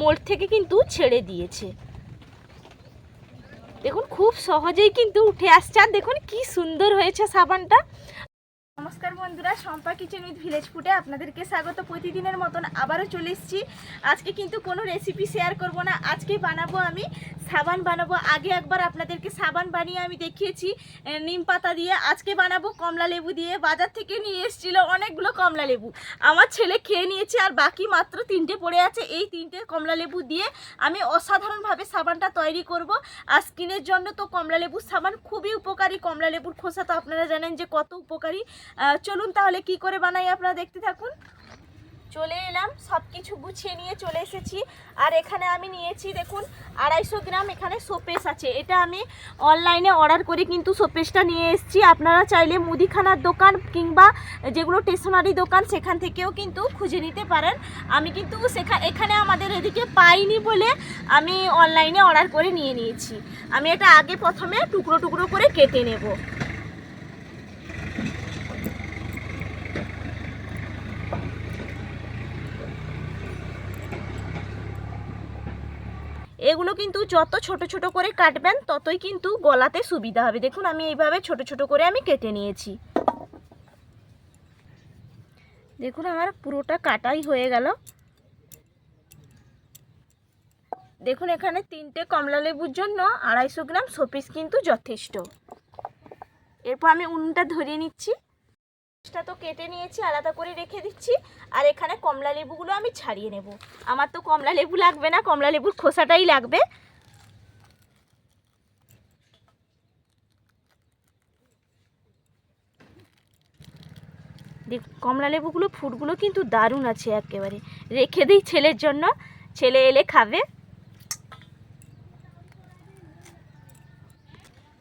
মোড় থেকে কিন্তু ছেড়ে দিয়েছে। দেখুন, খুব সহজেই কিন্তু উঠে আসছে। আর দেখুন, কি সুন্দর হয়েছে সাবানটা। নমস্কার বন্ধুরা, শম্পা কিচেন উইথ ভিলেজ ফুডে আপনাদেরকে স্বাগত। প্রতিদিনের মতন আবারও চলে এসেছি। আজকে কিন্তু কোনো রেসিপি শেয়ার করব না। আজকে বানাবো আমি সাবান, বানাবো। আগে একবার আপনাদেরকে সাবান বানিয়ে আমি দেখিয়েছি নিম পাতা দিয়ে। আজকে বানাবো কমলা লেবু দিয়ে। বাজার থেকে নিয়ে এসেছিল অনেকগুলো কমলা লেবু। আমার ছেলে খেয়ে নিয়েছে আর বাকি মাত্র তিনটে পড়ে আছে। এই তিনটে কমলা লেবু দিয়ে আমি অসাধারণভাবে সাবানটা তৈরি করব। আর স্কিনের জন্য তো কমলা লেবুর সাবান খুবই উপকারী। কমলা লেবুর খোসা তো আপনারা জানেন যে কত উপকারী। চলুন তাহলে কি করে বানাই আপনারা দেখতে থাকুন। চলে এলাম সব কিছু গুছিয়ে নিয়ে চলে এসেছি। আর এখানে আমি নিয়েছি, দেখুন, আড়াইশো গ্রাম এখানে সোপেস আছে। এটা আমি অনলাইনে অর্ডার করে কিন্তু সোপেসটা নিয়ে এসেছি। আপনারা চাইলে মুদিখানার দোকান কিংবা যেগুলো স্টেশনারি দোকান, সেখান থেকেও কিন্তু খুঁজে নিতে পারেন। আমি কিন্তু সেখা, এখানে আমাদের এদিকে পাইনি বলে আমি অনলাইনে অর্ডার করে নিয়ে নিয়েছি। আমি এটা আগে প্রথমে টুকরো টুকরো করে কেটে নেব। এগুলো কিন্তু যত ছোট ছোট করে কাটবেন, ততই কিন্তু গলাতে সুবিধা হবে। দেখুন, আমি এইভাবে ছোট ছোট করে আমি কেটে নিয়েছি। দেখুন, আমার পুরোটা কাটাই হয়ে গেল। দেখুন, এখানে তিনটে কমলা লেবুর জন্য আড়াইশো গ্রাম শোপিস কিন্তু যথেষ্ট। এরপর আমি উনুনটা ধরিয়ে নিচ্ছি। টা তো কেটে নিয়েছি, আলাদা করে রেখে দিচ্ছি। আর এখানে কমলা লেবুগুলো আমি ছাড়িয়ে নেব। আমার তো কমলা লেবু লাগবে না, কমলা লেবুর খোসাটাই লাগবে। দেখ, কমলা লেবুগুলো ফুটগুলো কিন্তু দারুণ আছে একেবারে। রেখে দিই ছেলের জন্য, ছেলে এলে খাবে।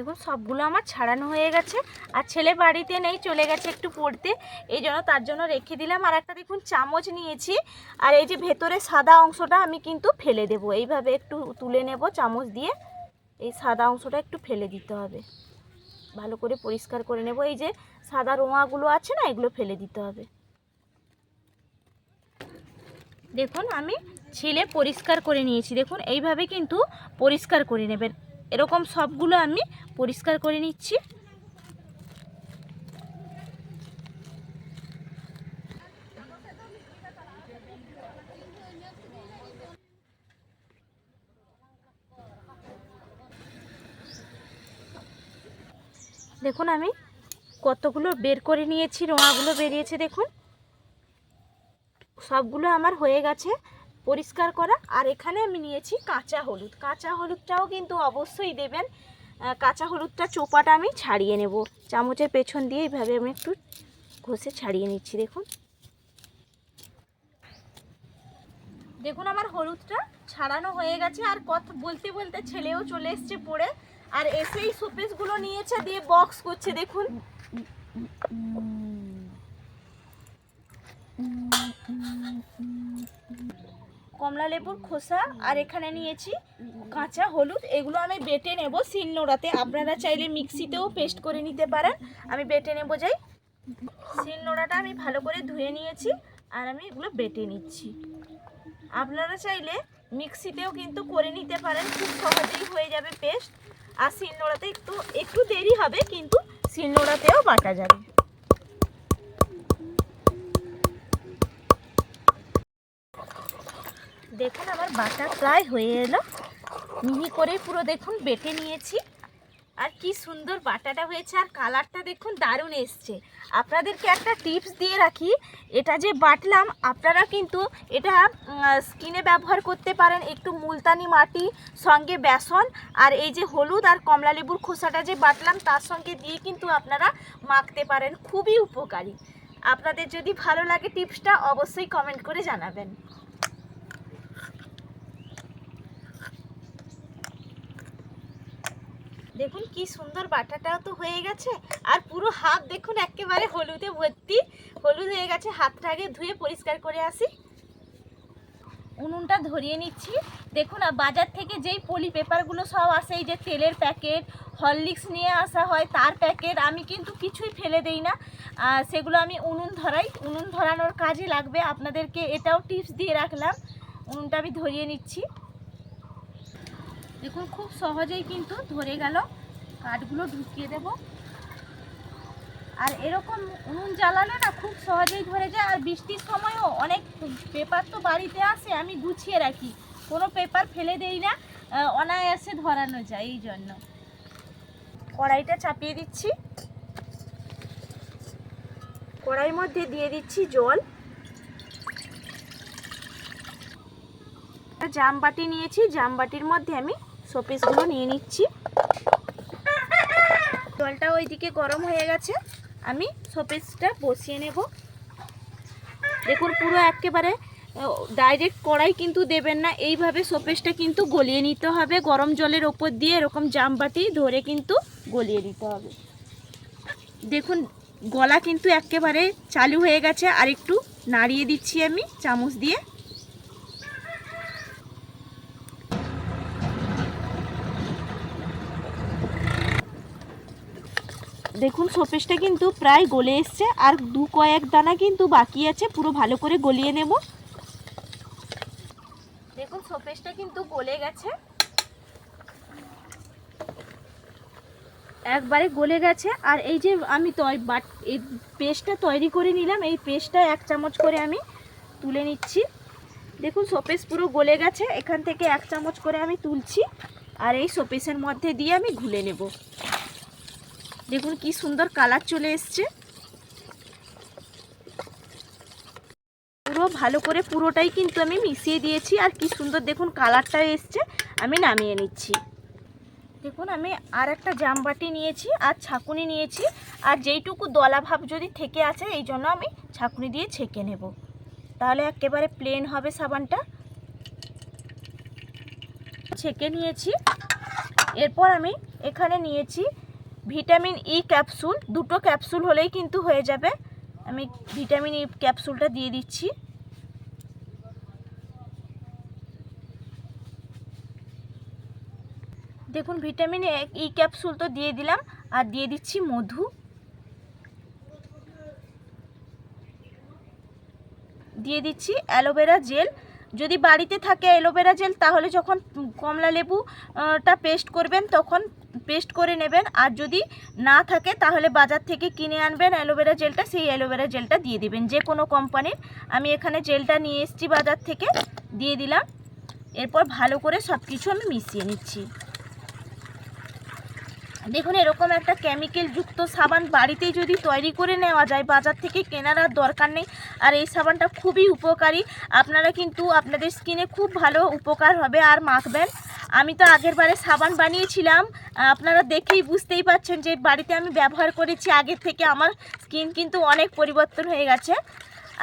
দেখুন, সবগুলো আমার ছাড়ানো হয়ে গেছে আর ছেলে বাড়িতে নেই, চলে গেছে একটু পড়তে। এই জন্য তার জন্য রেখে দিলাম। আর একটা দেখুন, চামচ নিয়েছি। আর এই যে ভেতরে সাদা অংশটা আমি কিন্তু ফেলে দেব। এইভাবে একটু তুলে নেব চামচ দিয়ে। এই সাদা অংশটা একটু ফেলে দিতে হবে। ভালো করে পরিষ্কার করে নেব। এই যে সাদা রোঁয়াগুলো আছে না, এগুলো ফেলে দিতে হবে। দেখুন, আমি ছিলে পরিষ্কার করে নিয়েছি। দেখুন, এইভাবে কিন্তু পরিষ্কার করে নেবেন। এরকম সবগুলো আমি পরিষ্কার করে নিচ্ছি। দেখুন আমি কতগুলো বের করে নিয়েছি রোঁয়াগুলো বেরিয়েছে দেখুন। সবগুলো আমার হয়ে গেছে। পরিষ্কার করা। আর এখানে আমি নিয়েছি কাঁচা হলুদ। কাঁচা হলুদটাও কিন্তু অবশ্যই দেবেন। কাঁচা হলুদটা চোপাটা আমি ছাড়িয়ে নেব। চামচের পেছন দিয়ে এইভাবে আমি একটু ঘষে ছাড়িয়ে নিচ্ছি, দেখুন। দেখুন আমার হলুদটা ছাড়ানো হয়ে গেছে। আর কথা বলতে বলতে ছেলেও চলে এসছে পড়ে। আর এসেই শোপিসগুলো নিয়েছে, দিয়ে বক্স করছে, দেখুন। কমলা লেবুর খোসা আর এখানে নিয়েছি কাঁচা হলুদ। এগুলো আমি বেটে নেব শিলনোড়াতে আপনারা চাইলে মিক্সিতেও পেস্ট করে নিতে পারেন। আমি বেটে নেব যাই। শিলনোড়াটা আমি ভালো করে ধুয়ে নিয়েছি আর আমি এগুলো বেটে নিচ্ছি। আপনারা চাইলে মিক্সিতেও কিন্তু করে নিতে পারেন। খুব সহজেই হয়ে যাবে পেস্ট। আর শিলনোড়াতে একটু একটু দেরি হবে, কিন্তু শিলনোড়াতেও বাটা যাবে। দেখুন, আমার বাটা প্রায় হয়ে এলো। মিহি করে পুরো দেখুন বেটে নিয়েছি। আর কি সুন্দর বাটাটা হয়েছে, আর কালারটা দেখুন দারুণ এসছে। আপনাদেরকে একটা টিপস দিয়ে রাখি, এটা যে বাটলাম, আপনারা কিন্তু এটা স্কিনে ব্যবহার করতে পারেন, একটু মুলতানি মাটি, সঙ্গে বেসন, আর এই যে হলুদ আর কমলা লেবুর খোসাটা যে বাটলাম, তার সঙ্গে দিয়ে কিন্তু আপনারা মাখতে পারেন, খুবই উপকারী। আপনাদের যদি ভালো লাগে টিপসটা, অবশ্যই কমেন্ট করে জানাবেন। দেখুন কি সুন্দর বাটাটাও তো হয়ে গেছে। আর পুরো হাত দেখুন একেবারে হলুদে ভর্তি। হলুদ হয়ে গেছে, হাতটা আগে ধুয়ে পরিষ্কার করে আসি। উনুনটা ধরিয়ে নিচ্ছি। দেখুন বাজার থেকে যেই পলি পেপারগুলো সব আসে, এই যে তেলের প্যাকেট, হরলিক্স নিয়ে আসা হয়, তার প্যাকেট আমি কিন্তু কিছুই ফেলে দেই না। সেগুলো আমি উনুন ধরাই। উনুন ধরানোর কাজে লাগবে। আপনাদেরকে এটাও টিপস দিয়ে রাখলাম। উনুনটা আমি ধরিয়ে নিচ্ছি। দেখুন, খুব সহজেই কিন্তু ধরে গেল। কাঠগুলো ঢুকিয়ে দেব। আর এরকম উনুন জ্বালালে না খুব সহজেই ধরে যায়। আর বৃষ্টির সময়ও অনেক পেপার তো বাড়িতে আসে, আমি গুছিয়ে রাখি। কোনো পেপার ফেলে দেই না অনায়াসে ধরানো যায় এই জন্য। কড়াইটা চাপিয়ে দিচ্ছি। কড়াইয়ের মধ্যে দিয়ে দিচ্ছি জল। জামবাটি নিয়েছি জামবাটির মধ্যে আমি শোপিসগুলো নিয়ে নিচ্ছি। জলটা ওইদিকে গরম হয়ে গেছে। আমি শোপিসটা বসিয়ে নেব। দেখুন, পুরো একেবারে ডাইরেক্ট কড়াই কিন্তু দেবেন না। এইভাবে শোপিসটা কিন্তু গলিয়ে নিতে হবে। গরম জলের ওপর দিয়ে এরকম জামবাটি ধরে কিন্তু গলিয়ে নিতে হবে। দেখুন, গলা কিন্তু একেবারে চালু হয়ে গেছে। আর একটু নাড়িয়ে দিচ্ছি আমি চামচ দিয়ে। দেখুন শোপিসটা কিন্তু প্রায় গলে এসছে, আর দু কয়েক দানা কিন্তু বাকি আছে, পুরো ভালো করে গলিয়ে নেব। দেখুন শোপিসটা কিন্তু গলে গেছে। একবারে গলে গেছে, আর এই যে আমি বাট, এই পেস্টটা তৈরি করে নিলাম, এই পেস্টটা এক চামচ করে আমি তুলে নিচ্ছি। দেখুন শোপিস পুরো গলে গেছে, এখান থেকে এক চামচ করে আমি তুলছি, আর এই শোপিসের মধ্যে দিয়ে আমি ঘুলে নেব। দেখুন কি সুন্দর কালার চলে এসছে। পুরো ভালো করে পুরোটাই কিন্তু আমি মিশিয়ে দিয়েছি, আর কি সুন্দর দেখুন কালারটা এসছে, আমি নামিয়ে নিচ্ছি। দেখুন আমি আর একটা জামবাটি নিয়েছি, আর ছাকুনি নিয়েছি, আর যেইটুকু দলা ভাব যদি থেকে আছে, এই জন্য আমি ছাকুনি দিয়ে ছেঁকে নেব। তাহলে একেবারে প্লেন হবে সাবানটা। ছেঁকে নিয়েছি, এরপর আমি এখানে নিয়েছি ভিটামিন ই ক্যাপসুল দুটো ক্যাপসুল হলেই কিন্তু হয়ে যাবে। আমি ভিটামিন ই ক্যাপসুলটা দিয়ে দিচ্ছি। দেখুন ভিটামিন ই ক্যাপসুল তো দিয়ে দিলাম আর দিয়ে দিচ্ছি মধু। দিয়ে দিচ্ছি অ্যালোভেরা জেল। যদি বাড়িতে থাকে অ্যালোভেরা জেল তাহলে যখন কমলা লেবু আহ, টা পেস্ট করবেন তখন পেস্ট করে নেবেন। আর যদি না থাকে, তাহলে বাজার থেকে কিনে আনবেন। অ্যালোভেরা জেলটা, সেই অ্যালোভেরা জেলটা দিয়ে দিবেন। যে কোনো কোম্পানির। আমি এখানে জেলটা নিয়ে এসেছি বাজার থেকে। দিয়ে দিলাম। এরপর ভালো করে সব কিছু আমি মিশিয়ে নিচ্ছি। দেখুন, এরকম একটা কেমিক্যাল যুক্ত সাবান বাড়িতেই যদি তৈরি করে নেওয়া যায়, বাজার থেকে কেনার আর দরকার নেই। আর এই সাবানটা খুবই উপকারী। আপনারা কিন্তু আপনাদের স্কিনে খুব ভালো উপকার হবে। আর মাখবেন। আমি তো আগের বারে সাবান বানিয়েছিলাম। আপনারা দেখেই বুঝতেই পাচ্ছেন যে বাড়িতে আমি ব্যবহার করেছি। আগের থেকে আমার স্কিন কিন্তু অনেক পরিবর্তন হয়ে গেছে।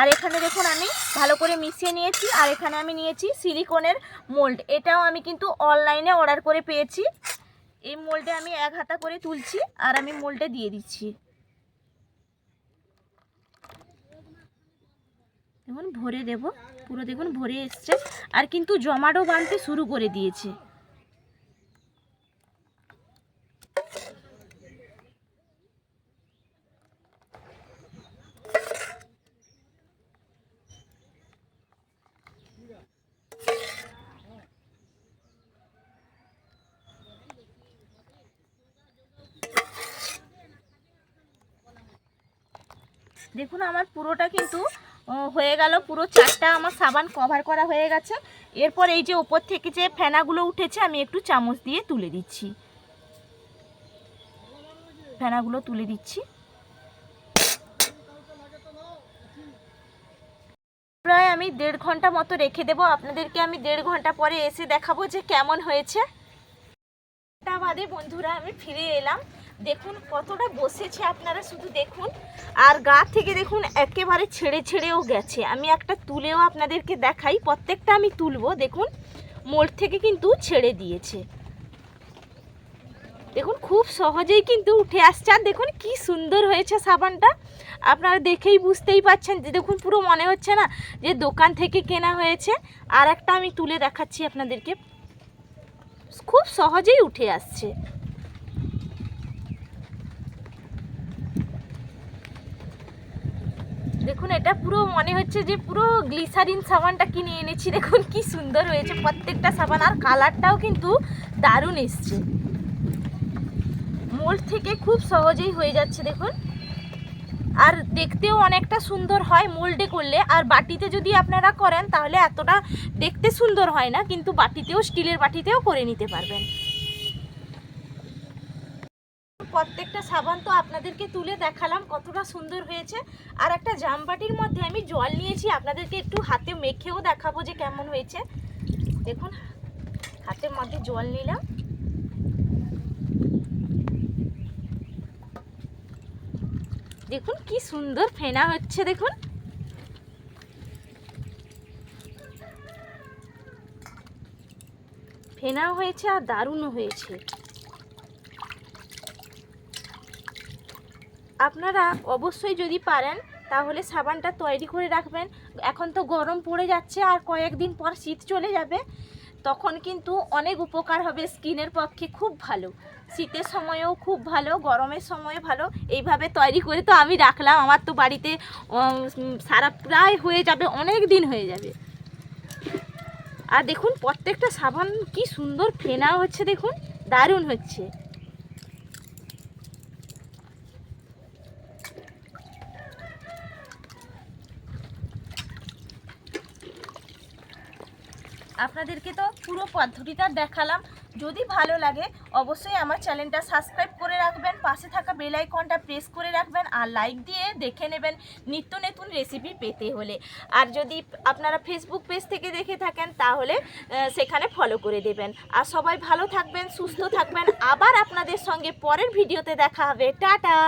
আর এখানে দেখুন আমি ভালো করে মিশিয়ে নিয়েছি। আর এখানে আমি নিয়েছি সিলিকনের মোল্ড। এটাও আমি কিন্তু অনলাইনে অর্ডার করে পেয়েছি। এই মোল্ডে আমি এক হাতা করে তুলছি আর আমি মোল্ডে দিয়ে দিচ্ছি। দেখুন, ভরে দেব। পুরো দেখুন, ভরে এসছে। আর কিন্তু জমাটো বানতে শুরু করে দিয়েছে। দেখুন, আমার পুরোটা কিন্তু হয়ে গেল। পুরো চারটা আমার সাবান কভার করা হয়ে গেছে। এরপর এই যে ওপর থেকে যে ফেনাগুলো উঠেছে, আমি একটু চামচ দিয়ে তুলে দিচ্ছি। ফেনাগুলো তুলে দিচ্ছি। প্রায় আমি দেড় ঘণ্টা মতো রেখে দেবো। আপনাদেরকে আমি দেড় ঘণ্টা পরে এসে দেখাবো যে কেমন হয়েছে। বাদে বন্ধুরা, আমি ফিরে এলাম। দেখুন, কতটা বসেছে আপনারা শুধু দেখুন। আর গা থেকে দেখুন, একেবারে ছেড়ে ছেড়েও গেছে। আমি একটা তুলেও আপনাদেরকে দেখাই, প্রত্যেকটা আমি তুলবো, দেখুন, মোড় থেকে কিন্তু ছেড়ে দিয়েছে। দেখুন, খুব সহজেই কিন্তু উঠে আসছে। আর দেখুন, কি সুন্দর হয়েছে সাবানটা। আপনারা দেখেই বুঝতেই পাচ্ছেন যে, দেখুন, পুরো মনে হচ্ছে না যে, দোকান থেকে কেনা হয়েছে। আর একটা আমি তুলে দেখাচ্ছি আপনাদেরকে। খুব সহজেই উঠে আসছে। দেখুন, এটা পুরো মনে হচ্ছে যে পুরো গ্লিসারিন সাবানটা কিনে এনেছি। দেখুন, কি সুন্দর হয়েছে প্রত্যেকটা সাবান, আর কালারটাও কিন্তু দারুণ এসছে। মোল্ড থেকে খুব সহজেই হয়ে যাচ্ছে, দেখুন। আর দেখতেও অনেকটা সুন্দর হয় মোল্ডে করলে। আর বাটিতে যদি আপনারা করেন, তাহলে এতটা দেখতে সুন্দর হয় না, কিন্তু বাটিতেও, স্টিলের বাটিতেও করে নিতে পারবেন। প্রত্যেকটা সাবান তো আপনাদেরকে তুলে দেখালাম, কতটা সুন্দর হয়েছে। আর একটা জামবাটির মধ্যে আমি জল নিয়েছি, আপনাদেরকে একটু হাতে মেখেও দেখাবো যে কেমন হয়েছে। দেখুন, হাতের মধ্যে জল নিলাম। দেখুন, কি সুন্দর ফেনা হচ্ছে, দেখুন। ফেনাও হয়েছে আর দারুণও হয়েছে। আপনারা অবশ্যই যদি পারেন, তাহলে সাবানটা তৈরি করে রাখবেন। এখন তো গরম পড়ে যাচ্ছে, আর কয়েকদিন পর শীত চলে যাবে। তখন কিন্তু অনেক উপকার হবে স্কিনের পক্ষে, খুব ভালো। শীতের সময়েও খুব ভালো, গরমের সময় ভালো। এইভাবে তৈরি করে তো আমি রাখলাম। আমার তো বাড়িতে সারা প্রায় হয়ে যাবে, অনেক দিন হয়ে যাবে। আর দেখুন, প্রত্যেকটা সাবান কি সুন্দর ফেনা হচ্ছে, দেখুন। দারুণ হচ্ছে। আপনাদেরকে তো পুরো পদ্ধতিটা দেখালাম। যদি ভালো লাগে, অবশ্যই আমার চ্যানেলটা সাবস্ক্রাইব করে রাখবেন, পাশে থাকা বেল আইকনটা প্রেস করে রাখবেন আর লাইক দিয়ে দেখে নেবেন নিত্য নতুন রেসিপি পেতে হলে। আর যদি আপনারা ফেসবুক পেজ থেকে দেখে থাকেন, তাহলে সেখানে ফলো করে দেবেন। আর সবাই ভালো থাকবেন, সুস্থ থাকবেন। আবার আপনাদের সঙ্গে পরের ভিডিওতে দেখা হবে। টাটা!